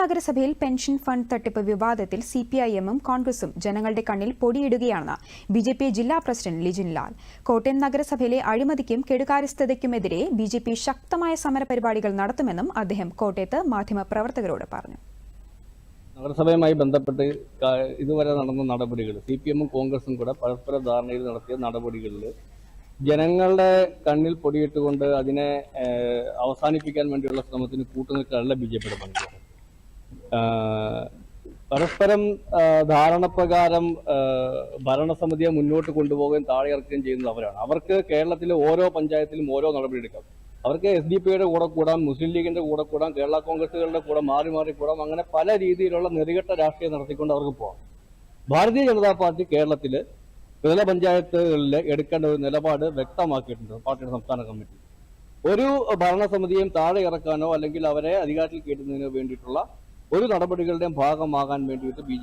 നഗരസഭയിൽ pension fund തട്ടിപ്പ് വിവാദത്തിൽ സി പി ഐ എമ്മും കോൺഗ്രസും ജനങ്ങളുടെ കണ്ണിൽ പൊടിയിടുകയാണെന്ന് ബി ജെ പി ജില്ലാ പ്രസിഡന്റ് ലിജിൻ ലാൽ. കോട്ടയം നഗരസഭയിലെ അഴിമതിക്കും കെടുകാര്യസ്ഥതയ്ക്കുമെതിരെ ബി ജെ പി ശക്തമായ സമരപരിപാടികൾ നടത്തുമെന്നും അദ്ദേഹം കോട്ടയത്ത് മാധ്യമപ്രവർത്തകരോട് പറഞ്ഞു. നഗരസഭയുമായി ബന്ധപ്പെട്ട് ഇതുവരെ നടന്ന നടപടികൾ സി പി എമ്മും കോൺഗ്രസും കൂടെ പരസ്പര ധാരണയിൽ നടത്തിയ നടപടികളിൽ ജനങ്ങളുടെ കണ്ണിൽ പൊടിയിട്ടുകൊണ്ട് അതിനെ അവസാനിപ്പിക്കാൻ വേണ്ടിയുള്ള ശ്രമത്തിന് കൂട്ടുനിൽക്കാനുള്ള ബി ജെ പിയുടെ പണിക്കാറ് പരസ്പരം ധാരണ ധാരണപ്രകാരം ഭരണസമിതിയെ മുന്നോട്ട് കൊണ്ടുപോവുകയും താഴെ ഇറക്കുകയും ചെയ്യുന്നത് അവരാണ്. അവർക്ക് കേരളത്തിലെ ഓരോ പഞ്ചായത്തിലും ഓരോ നടപടി എടുക്കാം അവർക്ക് എസ് ഡി പിയുടെ കൂടെ കൂടാം മുസ്ലിം ലീഗിന്റെ കൂടെ കൂടാം കേരള കോൺഗ്രസുകളുടെ കൂടെ മാറി മാറി കൂടാം അങ്ങനെ പല രീതിയിലുള്ള നെറികെട്ട രാഷ്ട്രീയം നടത്തിക്കൊണ്ട് അവർക്ക് പോകാം ഭാരതീയ ജനതാ പാർട്ടി കേരളത്തിൽ ത്രിതല പഞ്ചായത്തുകളിൽ എടുക്കേണ്ട ഒരു നിലപാട് വ്യക്തമാക്കിയിട്ടുണ്ട് പാർട്ടിയുടെ സംസ്ഥാന കമ്മിറ്റി. ഒരു ഭരണസമിതിയും താഴെ ഇറക്കാനോ അല്ലെങ്കിൽ അവരെ അധികാരത്തിൽ കയറ്റുന്നതിനോ വേണ്ടിയിട്ടുള്ള ഒരു നടപടികളുടെയും ഭാഗമാകാൻ വേണ്ടിയിട്ട് ബി